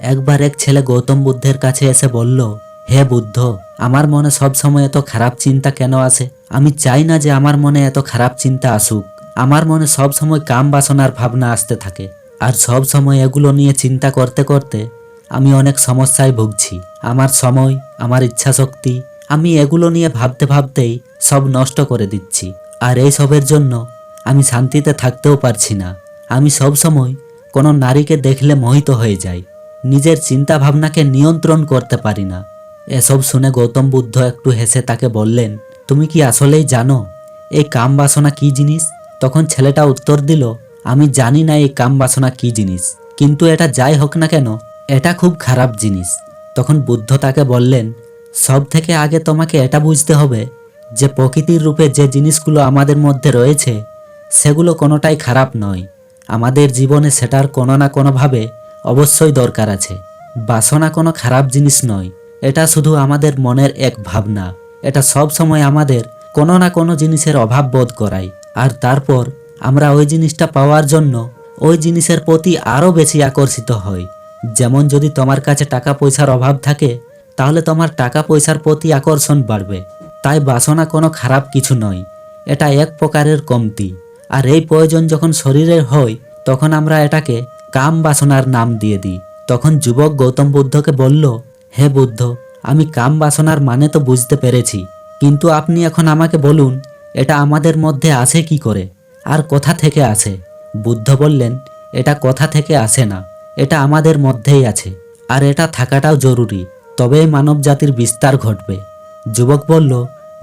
একবার এক ছেলে গৌতম বুদ্ধের কাছে এসে বলল, হে বুদ্ধ, আমার মনে সব সময় এত খারাপ চিন্তা কেন আসে আমি চাই না যে আমার মনে এত খারাপ চিন্তা আসুক। আমার মনে সব সময় কাম বাসনার ভাবনা আসতে থাকে। আর সব সময় এগুলো নিয়ে চিন্তা করতে করতে আমি অনেক সমস্যায় ভুগছি। আমার সময়, আমার ইচ্ছা শক্তি আমি এগুলো নিয়ে ভাবতে ভাবতেই সব নষ্ট করে দিচ্ছি। আর এই সবের জন্য আমি শান্তিতে থাকতেও পারছি না। আমি সব সময় কোনো নারীকে দেখলে মোহিত হয়ে যাই। নিজের চিন্তা ভাবনাকে নিয়ন্ত্রণ করতে পারি না। এসব শুনে গৌতম বুদ্ধ একটু হেসে তাকে বললেন, তুমি কি আসলেই জানো এই কাম বাসনা কি জিনিস? তখন ছেলেটা উত্তর দিল, আমি জানি না এই কাম বাসনা কি জিনিস, কিন্তু এটা যাই হোক না কেন, এটা খুব খারাপ জিনিস। তখন বুদ্ধ তাকে বললেন, সব থেকে আগে তোমাকে এটা বুঝতে হবে যে প্রকৃতির রূপে যে জিনিসগুলো আমাদের মধ্যে রয়েছে, সেগুলো কোনোটাই খারাপ নয়। আমাদের জীবনে সেটার কোনো না কোনোভাবে অবশ্যই দরকার আছে। বাসনা কোনো খারাপ জিনিস নয়। এটা শুধু আমাদের মনের এক ভাবনা। এটা সব সময় আমাদের কোনো না কোনো জিনিসের অভাব বোধ করায়। আর তারপর আমরা ওই জিনিসটা পাওয়ার জন্য ওই জিনিসের প্রতি আরও বেশি আকর্ষিত হই। যেমন যদি তোমার কাছে টাকা পয়সার অভাব থাকে, তাহলে তোমার টাকা পয়সার প্রতি আকর্ষণ বাড়বে। তাই বাসনা কোনো খারাপ কিছু নয়। এটা এক প্রকারের কমতি। আর এই প্রয়োজন যখন শরীরের হয়, তখন আমরা এটাকে কাম বাসনার নাম দিয়ে দিই। তখন যুবক গৌতম বুদ্ধকে বলল, হে বুদ্ধ, আমি কাম বাসনার মানে তো বুঝতে পেরেছি, কিন্তু আপনি এখন আমাকে বলুন, এটা আমাদের মধ্যে আসে কি করে? আর কোথা থেকে আসে বুদ্ধ বললেন, এটা কোথা থেকে আসে না, এটা আমাদের মধ্যেই আছে, আর এটা থাকাটাও জরুরি, তবেই মানব জাতির বিস্তার ঘটবে। যুবক বলল,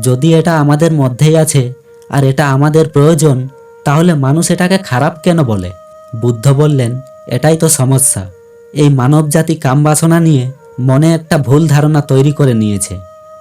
যদি এটা আমাদের মধ্যেই আছে, আর এটা আমাদের প্রয়োজন, তাহলে মানুষ এটাকে খারাপ কেন বলে? বুদ্ধ বললেন এটাই তো সমস্যা। এই মানব জাতি কামবাসনা নিয়ে মনে একটা ভুল ধারণা তৈরি করে নিয়েছে।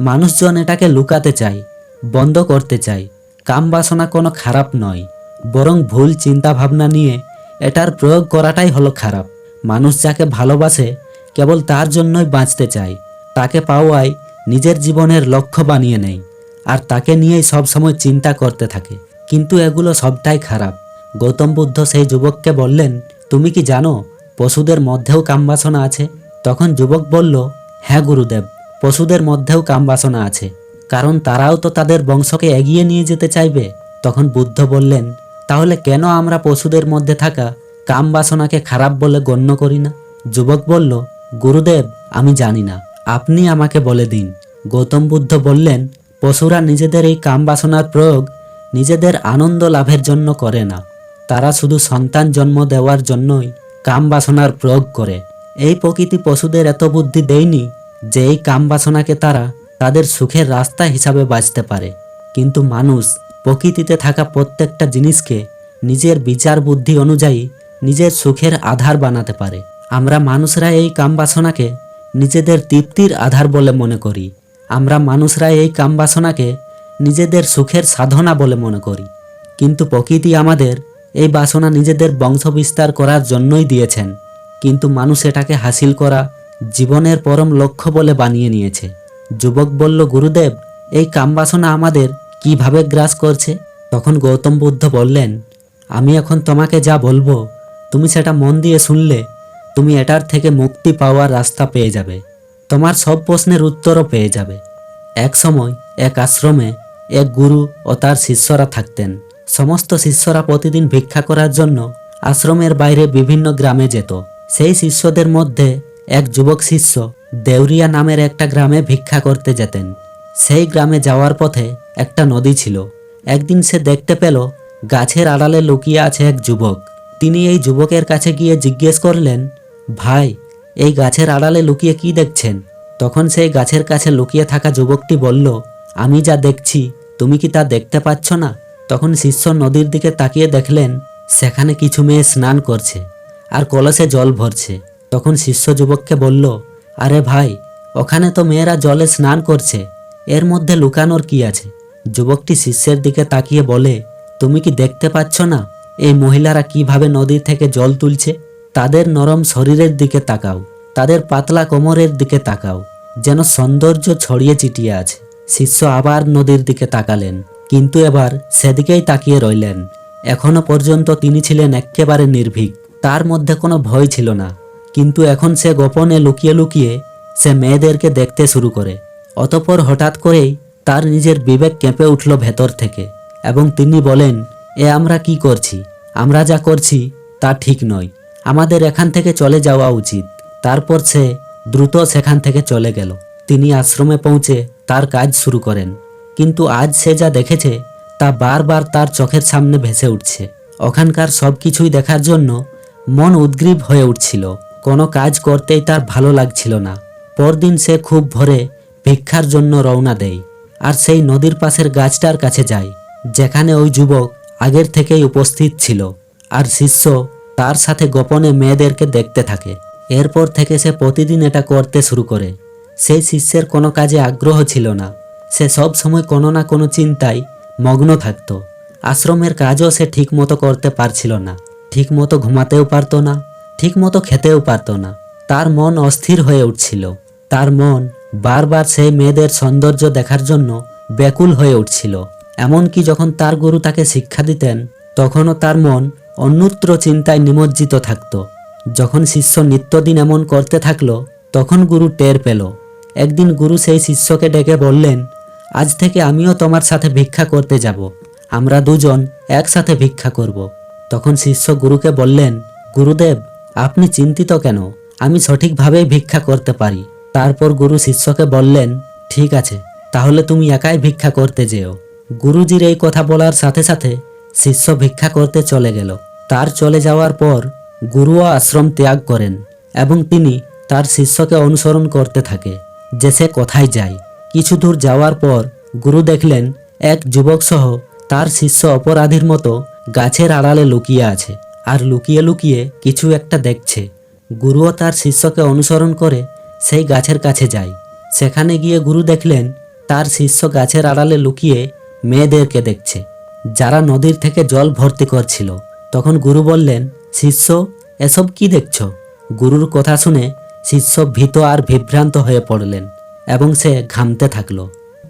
মানুষজন এটাকে লুকাতে চায়, বন্ধ করতে চায়। কামবাসনা কোনো খারাপ নয়, বরং ভুল চিন্তা ভাবনা নিয়ে এটার প্রয়োগ করাটাই হলো খারাপ। মানুষ যাকে ভালোবাসে কেবল তার জন্যই বাঁচতে চায়, তাকে পাওয়ায় নিজের জীবনের লক্ষ্য বানিয়ে নেয়, আর তাকে নিয়েই সবসময় চিন্তা করতে থাকে। কিন্তু এগুলো সবটাই খারাপ। গৌতম বুদ্ধ সেই যুবককে বললেন তুমি কি জানো, পশুদের মধ্যেও কামবাসনা আছে? তখন যুবক বলল হ্যাঁ গুরুদেব, পশুদের মধ্যেও কামবাসনা আছে। কারণ তারাও তো তাদের বংশকে এগিয়ে নিয়ে যেতে চাইবে। তখন বুদ্ধ বললেন, তাহলে কেন আমরা পশুদের মধ্যে থাকা কাম বাসনাকে খারাপ বলে গণ্য করি না? যুবক বলল, গুরুদেব, আমি জানি না, আপনি আমাকে বলে দিন। গৌতম বুদ্ধ বললেন, পশুরা নিজেদের এই কাম বাসনার প্রয়োগ নিজেদের আনন্দ লাভের জন্য করে না। তারা শুধু সন্তান জন্ম দেওয়ার জন্যই কাম বাসনার প্রয়োগ করে। এই প্রকৃতি পশুদের এত বুদ্ধি দেয়নি যে এই কাম বাসনাকে তারা তাদের সুখের রাস্তা হিসাবে বাঁচতে পারে। কিন্তু মানুষ প্রকৃতিতে থাকা প্রত্যেকটা জিনিসকে নিজের বিচার বুদ্ধি অনুযায়ী নিজের সুখের আধার বানাতে পারে। আমরা মানুষরা এই কাম বাসনাকে নিজেদের তৃপ্তির আধার বলে মনে করি। আমরা মানুষরা এই কাম বাসনাকে নিজেদের সুখের সাধনা বলে মনে করি। কিন্তু প্রকৃতি আমাদের এই বাসনা নিজেদের বংশ বিস্তার করার জন্যই দিয়েছেন। কিন্তু মানুষ এটাকে হাসিল করা জীবনের পরম লক্ষ্য বলে বানিয়ে নিয়েছে। যুবক বলল, গুরুদেব, এই কামবাসনা আমাদের কীভাবে গ্রাস করছে? তখন গৌতম বুদ্ধ বললেন, আমি এখন তোমাকে যা বলব, তুমি সেটা মন দিয়ে শুনলে, তুমি এটার থেকে মুক্তি পাওয়ার রাস্তা পেয়ে যাবে। তোমার সব প্রশ্নের উত্তরও পেয়ে যাবে। এক সময় এক আশ্রমে এক গুরু ও তার শিষ্যরা থাকতেন। সমস্ত শিষ্যরা প্রতিদিন ভিক্ষা করার জন্য আশ্রমের বাইরে বিভিন্ন গ্রামে যেত। সেই শিষ্যদের মধ্যে এক যুবক শিষ্য দেউরিয়া নামের একটা গ্রামে ভিক্ষা করতে যেতেন। সেই গ্রামে যাওয়ার পথে একটা নদী ছিল। একদিন সে দেখতে পেল গাছের আড়ালে লুকিয়ে আছে এক যুবক। তিনি এই যুবকের কাছে গিয়ে জিজ্ঞেস করলেন, ভাই, এই গাছের আড়ালে লুকিয়ে কি দেখছেন? তখন সেই গাছের কাছে লুকিয়ে থাকা যুবকটি বলল, আমি যা দেখছি, তুমি কি তা দেখতে পাচ্ছ না? তখন শিষ্য নদীর দিকে তাকিয়ে দেখলেন, সেখানে কিছু মেয়ে স্নান করছে আর কলসে জল ভরছে। তখন শিষ্য যুবককে বলল, আরে ভাই, ওখানে তো মেয়েরা জলে স্নান করছে, এর মধ্যে লুকানোর কি আছে? যুবকটি শিষ্যের দিকে তাকিয়ে বলে, তুমি কি দেখতে পাচ্ছ না, এই মহিলারা কীভাবে নদী থেকে জল তুলছে? তাদের নরম শরীরের দিকে তাকাও, তাদের পাতলা কোমরের দিকে তাকাও, যেন সৌন্দর্য ছড়িয়ে চিটিয়ে আছে। শিষ্য আবার নদীর দিকে তাকালেন। কিন্তু এবার সেদিকেই তাকিয়ে রইলেন। এখনও পর্যন্ত তিনি ছিলেন একেবারে নির্ভীক, তার মধ্যে কোনো ভয় ছিল না। কিন্তু এখন সে গোপনে লুকিয়ে লুকিয়ে সে মেয়েদেরকে দেখতে শুরু করে। অতপর হঠাৎ করেই তার নিজের বিবেক কেঁপে উঠল ভেতর থেকে এবং তিনি বলেন, এ আমরা কি করছি? আমরা যা করছি তা ঠিক নয়। আমাদের এখান থেকে চলে যাওয়া উচিত। তারপর সে দ্রুত সেখান থেকে চলে গেল। তিনি আশ্রমে পৌঁছে তার কাজ শুরু করেন। কিন্তু আজ সে যা দেখেছে, তা বারবার তার চোখের সামনে ভেসে উঠছে। ওখানকার সব কিছুই দেখার জন্য মন উদ্গ্রীব হয়ে উঠছিল। কোনো কাজ করতেই তার ভালো লাগছিল না। পরদিন সে খুব ভোরে ভিক্ষার জন্য রওনা দেয় আর সেই নদীর পাশের গাছটার কাছে যায়, যেখানে ওই যুবক আগের থেকেই উপস্থিত ছিল আর শিষ্য তার সাথে গোপনে মেয়েদেরকে দেখতে থাকে। এরপর থেকে সে প্রতিদিন এটা করতে শুরু করে। সেই শিষ্যের কোনো কাজে আগ্রহ ছিল না। সে সব সময় কোনো না কোনো চিন্তায় মগ্ন থাকত। আশ্রমের কাজও সে ঠিকমতো করতে পারছিল না। ঠিকমতো ঘুমাতেও পারতো না, ঠিকমতো খেতেও পারতো না। তার মন অস্থির হয়ে উঠছিল। তার মন বারবার সেই মেয়েদের সৌন্দর্য দেখার জন্য ব্যাকুল হয়ে উঠছিল। এমনকি যখন তার গুরু তাকে শিক্ষা দিতেন, তখনও তার মন অন্যত্র চিন্তায় নিমজ্জিত থাকত। যখন শিষ্য নিত্যদিন এমন করতে থাকল, তখন গুরু টের পেল। একদিন গুরু সেই শিষ্যকে ডেকে বললেন আজ থেকে আমিও তোমার সাথে ভিক্ষা করতে যাব। আমরা দুজন একসাথে ভিক্ষা করব। তখন শিষ্য গুরুকে বললেন, গুরুদেব, আপনি চিন্তিত কেন? আমি সঠিকভাবেই ভিক্ষা করতে পারি। তারপর গুরু শিষ্যকে বললেন, ঠিক আছে, তাহলে তুমি একাই ভিক্ষা করতে যেও। গুরুজির এই কথা বলার সাথে সাথে শিষ্য ভিক্ষা করতে চলে গেল। তার চলে যাওয়ার পর গুরুও আশ্রম ত্যাগ করেন এবং তিনি তার শিষ্যকে অনুসরণ করতে থাকে, যে সে কোথায় যায়। কিছু দূর যাওয়ার পর গুরু দেখলেন এক যুবক সহ তার শিষ্য অপরাধীর মতো গাছের আড়ালে লুকিয়ে আছে আর লুকিয়ে লুকিয়ে কিছু একটা দেখছে। গুরুও তার শিষ্যকে অনুসরণ করে সেই গাছের কাছে যায়। সেখানে গিয়ে গুরু দেখলেন তার শিষ্য গাছের আড়ালে লুকিয়ে মেয়েদেরকে দেখছে। যারা নদীর থেকে জল ভর্তি করছিল। তখন গুরু বললেন, শিষ্য, এসব কি দেখছ? গুরুর কথা শুনে শিষ্য ভীত আর বিভ্রান্ত হয়ে পড়লেন। এবং সে ঘামতে থাকল।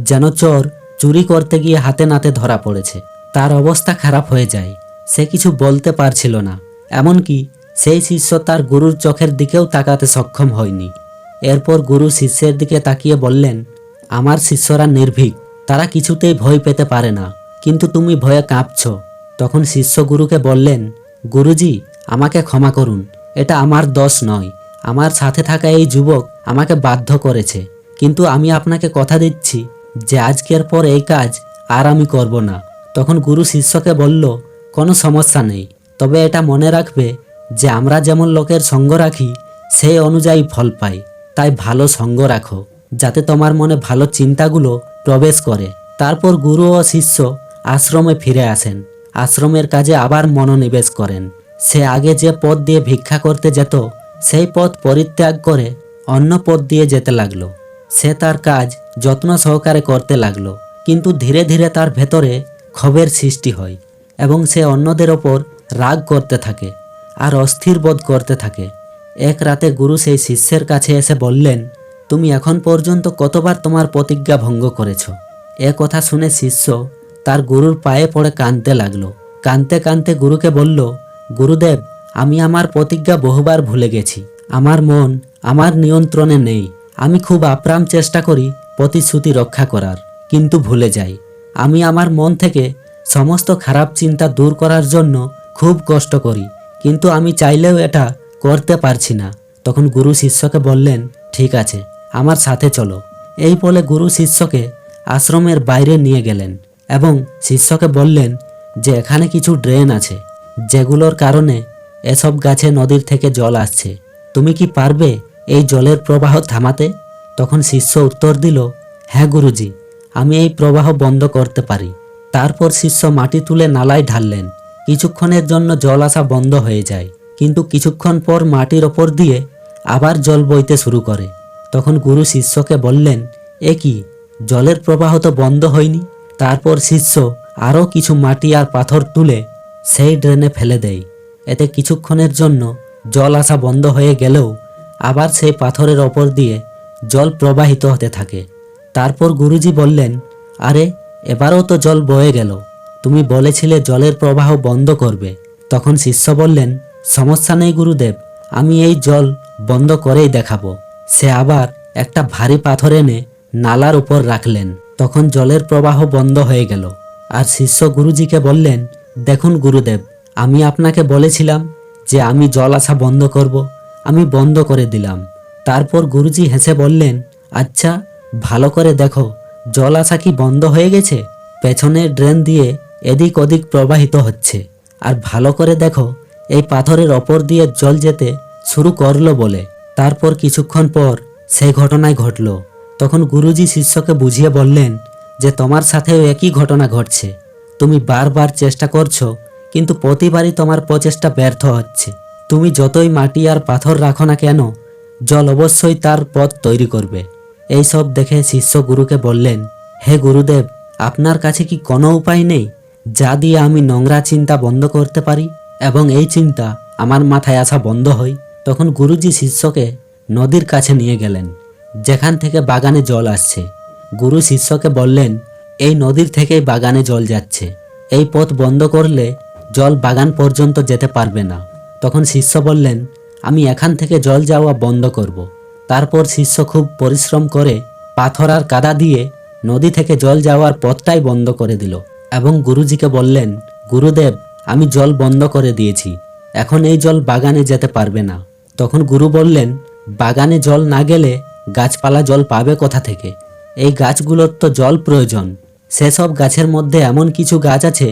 যেন চোর চুরি করতে গিয়ে হাতে নাতে ধরা পড়েছে। তার অবস্থা খারাপ হয়ে যায়। সে কিছু বলতে পারছিল না। এমনকি সেই শিষ্য তার গুরুর চোখের দিকেও তাকাতে সক্ষম হয়নি। এরপর গুরু শিষ্যের দিকে তাকিয়ে বললেন, আমার শিষ্যরা নির্ভীক। তারা কিছুতেই ভয় পেতে পারে না। কিন্তু তুমি ভয়ে কাঁপছ। তখন শিষ্য গুরুকে বললেন, গুরুজি, আমাকে ক্ষমা করুন। এটা আমার দোষ নয়। আমার সাথে থাকা এই যুবক আমাকে বাধ্য করেছে। কিন্তু আমি আপনাকে কথা দিচ্ছি যে আজকের পর এই কাজ আর আমি করব না। তখন গুরু শিষ্যকে বলল, কোনো সমস্যা নেই, তবে এটা মনে রাখবে যে আমরা যেমন লোকের সঙ্গ রাখি, সেই অনুযায়ী ফল পাই। তাই ভালো সঙ্গ রাখো, যাতে তোমার মনে ভালো চিন্তাগুলো প্রবেশ করে। তারপর গুরু ও শিষ্য আশ্রমে ফিরে আসেন। আশ্রমের কাজে আবার মনোনিবেশ করেন। সে আগে যে পথ দিয়ে ভিক্ষা করতে যেত, সেই পথ পরিত্যাগ করে অন্য পথ দিয়ে যেতে লাগল। সে তার কাজ যত্ন সহকারে করতে লাগল। কিন্তু ধীরে ধীরে তার ভেতরে ক্ষোভের সৃষ্টি হয় এবং সে অন্যদের ওপর রাগ করতে থাকে আর অস্থির বোধ করতে থাকে। এক রাতে গুরু সেই শিষ্যের কাছে এসে বললেন, তুমি এখন পর্যন্ত কতবার তোমার প্রতিজ্ঞা ভঙ্গ করেছ? এ কথা শুনে শিষ্য তার গুরুর পায়ে পড়ে কাঁদতে লাগল। কাঁদতে কাঁদতে গুরুকে বলল, গুরুদেব, আমি আমার প্রতিজ্ঞা বহুবার ভুলে গেছি। আমার মন আমার নিয়ন্ত্রণে নেই। আমি খুব আপ্রাম চেষ্টা করি প্রতিশ্রুতি রক্ষা করার, কিন্তু ভুলে যাই। আমি আমার মন থেকে সমস্ত খারাপ চিন্তা দূর করার জন্য খুব কষ্ট করি, কিন্তু আমি চাইলেও এটা করতে পারছি না। তখন গুরু শিষ্যকে বললেন, ঠিক আছে, আমার সাথে চলো। এই বলে গুরু শিষ্যকে আশ্রমের বাইরে নিয়ে গেলেন এবং শিষ্যকে বললেন, যে এখানে কিছু ড্রেন আছে, যেগুলোর কারণে এসব গাছে নদীর থেকে জল আসছে। তুমি কি পারবে এই জলের প্রবাহ থামাতে? তখন শিষ্য উত্তর দিল হ্যাঁ গুরুজি, আমি এই প্রবাহ বন্ধ করতে পারি। তারপর শিষ্য মাটি তুলে নালায় ঢাললেন। কিছুক্ষণের জন্য জল আসা বন্ধ হয়ে যায়। কিন্তু কিছুক্ষণ পর মাটির ওপর দিয়ে আবার জল বইতে শুরু করে। তখন গুরু শিষ্যকে বললেন, এ কি, জলের প্রবাহ তো বন্ধ হয়নি? তারপর শিষ্য আরও কিছু মাটি আর পাথর তুলে সেই ড্রেনে ফেলে দেয়। এতে কিছুক্ষণের জন্য জল আসা বন্ধ হয়ে গেলেও আবার সেই পাথরের ওপর দিয়ে জল প্রবাহিত হতে থাকে। তারপর গুরুজি বললেন, আরে, এবারও তো জল বয়ে গেল। তুমি বলেছিলে জলের প্রবাহ বন্ধ করবে তখন শিষ্য বললেন, সমস্যা নেই গুরুদেব, আমি এই জল বন্ধ করেই দেখাবো সে আবার একটা ভারী পাথর এনে নালার উপর রাখলেন। তখন জলের প্রবাহ বন্ধ হয়ে গেল। আর শিষ্য গুরুজিকে বললেন, দেখুন গুরুদেব, আমি আপনাকে বলেছিলাম যে আমি জল আসা বন্ধ করব। আমি বন্ধ করে দিলাম। তারপর গুরুজি হেসে বললেন আচ্ছা ভালো করে দেখো, জল আসা কি বন্ধ হয়ে গেছে? পেছনের ড্রেন দিয়ে এদিক ওদিক প্রবাহিত হচ্ছে। আর ভালো করে দেখো, এই পাথরের ওপর দিয়ে জল যেতে শুরু করল বলে। তারপর কিছুক্ষণ পর সেই ঘটনায় ঘটলো। তখন গুরুজি শিষ্যকে বুঝিয়ে বললেন যে, তোমার সাথেও একই ঘটনা ঘটছে। তুমি বারবার চেষ্টা করছ, কিন্তু প্রতিবারই তোমার প্রচেষ্টা ব্যর্থ হচ্ছে। তুমি যতই মাটি আর পাথর রাখো না কেন, জল অবশ্যই তার পথ তৈরি করবে। এই সব দেখে শিষ্য গুরুকে বললেন, হে গুরুদেব, আপনার কাছে কি কোনো উপায় নেই? যা দিয়ে আমি নোংরা চিন্তা বন্ধ করতে পারি এবং এই চিন্তা আমার মাথায় আসা বন্ধ হয়? তখন গুরুজি শিষ্যকে নদীর কাছে নিয়ে গেলেন, যেখান থেকে বাগানে জল আসছে। গুরু শিষ্যকে বললেন, এই নদীর থেকেই বাগানে জল যাচ্ছে। এই পথ বন্ধ করলে জল বাগান পর্যন্ত যেতে পারবে না। তখন শিষ্য বললেন, আমি এখান থেকে জল যাওয়া বন্ধ করব। তারপর শিষ্য খুব পরিশ্রম করে পাথর আর কাদা দিয়ে নদী থেকে জল যাওয়ার পথটাই বন্ধ করে দিল এবং গুরুজিকে বললেন, গুরুদেব, আমি জল বন্ধ করে দিয়েছি, এখন এই জল বাগানে যেতে পারবে না। তখন গুরু বললেন, বাগানে জল না গেলে গাছপালা জল পাবে কোথা থেকে? এই গাছগুলোর তো জল প্রয়োজন। সেসব গাছের মধ্যে এমন কিছু গাছ আছে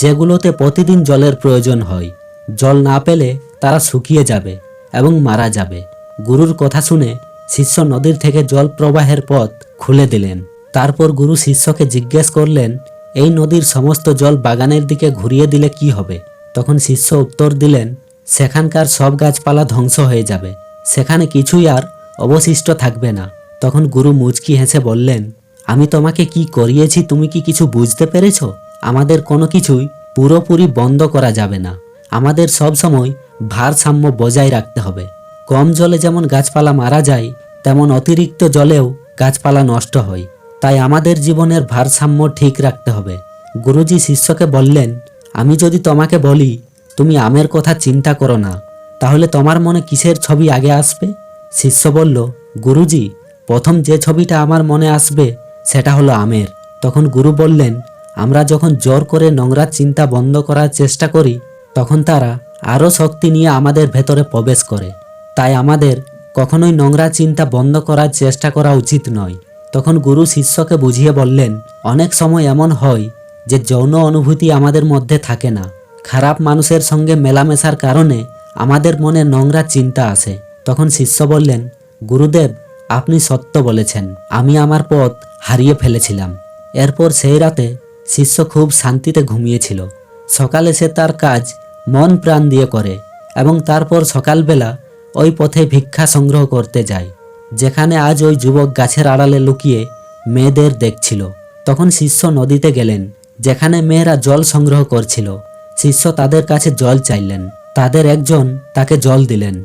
যেগুলোতে প্রতিদিন জলের প্রয়োজন হয়। জল না পেলে তারা শুকিয়ে যাবে এবং মারা যাবে। গুরুর কথা শুনে শিষ্য নদীর থেকে জল প্রবাহের পথ খুলে দিলেন। তারপর গুরু শিষ্যকে জিজ্ঞেস করলেন, এই নদীর সমস্ত জল বাগানের দিকে ঘুরিয়ে দিলে কি হবে? তখন শিষ্য উত্তর দিলেন, সেখানকার সব গাছপালা ধ্বংস হয়ে যাবে। সেখানে কিছুই আর অবশিষ্ট থাকবে না। তখন গুরু মুচকি হেসে বললেন, আমি তোমাকে কি করিয়েছি তুমি কি কিছু বুঝতে পেরেছ? আমাদের কোনো কিছুই পুরোপুরি বন্ধ করা যাবে না। আমাদের সব সময় ভারসাম্য বজায় রাখতে হবে। কম জলে যেমন গাছপালা মারা যায়, তেমন অতিরিক্ত জলেও গাছপালা নষ্ট হয়। তাই আমাদের জীবনের ভারসাম্য ঠিক রাখতে হবে। গুরুজি শিষ্যকে বললেন, আমি যদি তোমাকে বলি, তুমি আমের কথা চিন্তা করো না। তাহলে তোমার মনে কিসের ছবি আগে আসবে? শিষ্য বলল, গুরুজি, প্রথম যে ছবিটা আমার মনে আসবে, সেটা হলো আমের। তখন গুরু বললেন, আমরা যখন জোর করে নোংরা চিন্তা বন্ধ করার চেষ্টা করি তখন তারা আরও শক্তি নিয়ে আমাদের ভেতরে প্রবেশ করে। তাই আমাদের কখনোই নোংরা চিন্তা বন্ধ করার চেষ্টা করা উচিত নয়। তখন গুরু শিষ্যকে বুঝিয়ে বললেন, অনেক সময় এমন হয় যে যৌন অনুভূতি আমাদের মধ্যে থাকে না। খারাপ মানুষের সঙ্গে মেলামেশার কারণে আমাদের মনে নোংরা চিন্তা আসে। তখন শিষ্য বললেন, গুরুদেব, আপনি সত্য বলেছেন। আমি আমার পথ হারিয়ে ফেলেছিলাম। এরপর সেই রাতে শিষ্য খুব শান্তিতে ঘুমিয়েছিল। সকালে সে তার কাজ মন প্রাণ দিয়ে করে এবং তারপর সকালবেলা ওই পথে ভিক্ষা সংগ্রহ করতে যায়, যেখানে আজ ওই যুবক গাছের আড়ালে লুকিয়ে মেয়েদের দেখছিল। তখন শিষ্য নদীতে গেলেন, যেখানে মেয়েরা জল সংগ্রহ করছিল। শিষ্য তাদের কাছে জল চাইলেন। তাদের একজন তাকে জল দিলেন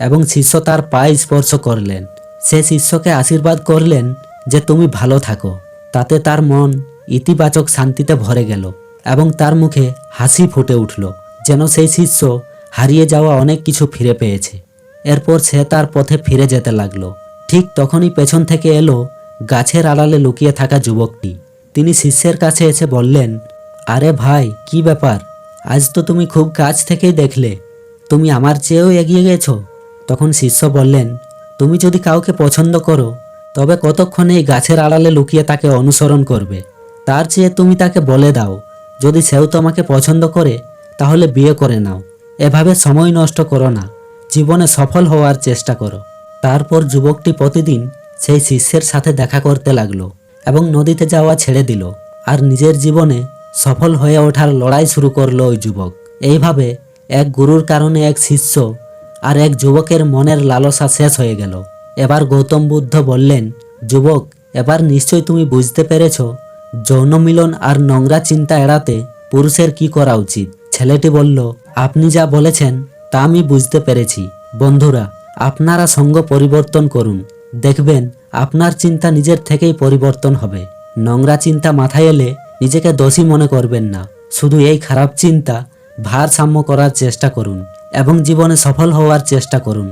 এবং শিষ্য তার পায়ে স্পর্শ করলেন। সে শিষ্যকে আশীর্বাদ করলেন যে তুমি ভালো থাকো। তাতে তার মন ইতিবাচক শান্তিতে ভরে গেল এবং তার মুখে হাসি ফুটে উঠল। যেন সেই শিষ্য হারিয়ে যাওয়া অনেক কিছু ফিরে পেয়েছে। এরপর সে তার পথে ফিরে যেতে লাগল। ঠিক তখনই পেছন থেকে এলো গাছের আড়ালে লুকিয়ে থাকা যুবকটি। তিনি শিষ্যের কাছে এসে বললেন, আরে ভাই, কি ব্যাপার? আজ তো তুমি খুব কাছ থেকেই দেখলে। তুমি আমার চেয়েও এগিয়ে গেছো? তখন শিষ্য বললেন, তুমি যদি কাউকে পছন্দ করো, তবে কতক্ষণ এই গাছের আড়ালে লুকিয়ে তাকে অনুসরণ করবে? তার চেয়ে তুমি তাকে বলে দাও। যদি সেও তোমাকে পছন্দ করে তাহলে বিয়ে করে নাও। এভাবে সময় নষ্ট করো না। জীবনে সফল হওয়ার চেষ্টা করো। তারপর যুবকটি প্রতিদিন সেই শিষ্যের সাথে দেখা করতে লাগল এবং নদীতে যাওয়া ছেড়ে দিল আর নিজের জীবনে সফল হয়ে ওঠার লড়াই শুরু করল ওই যুবক। এইভাবে এক গুরুর কারণে এক শিষ্য আর এক যুবকের মনের লালসা শেষ হয়ে গেল। এবার গৌতম বুদ্ধ বললেন, যুবক, এবার নিশ্চয় তুমি বুঝতে পেরেছ, যৌন মিলন আর নোংরা চিন্তা এড়াতে পুরুষের কি করা উচিত? ছেলেটি বলল, আপনি যা বলেছেন, তা আমি বুঝতে পেরেছি। বন্ধুরা, আপনারা সঙ্গ পরিবর্তন করুন। দেখবেন, আপনার চিন্তা নিজের থেকেই পরিবর্তন হবে। নোংরা চিন্তা মাথায় এলে নিজেকে দোষী মনে করবেন না। শুধু এই খারাপ চিন্তা ভারসাম্য করার চেষ্টা করুন এবং জীবনে সফল হওয়ার চেষ্টা করুন।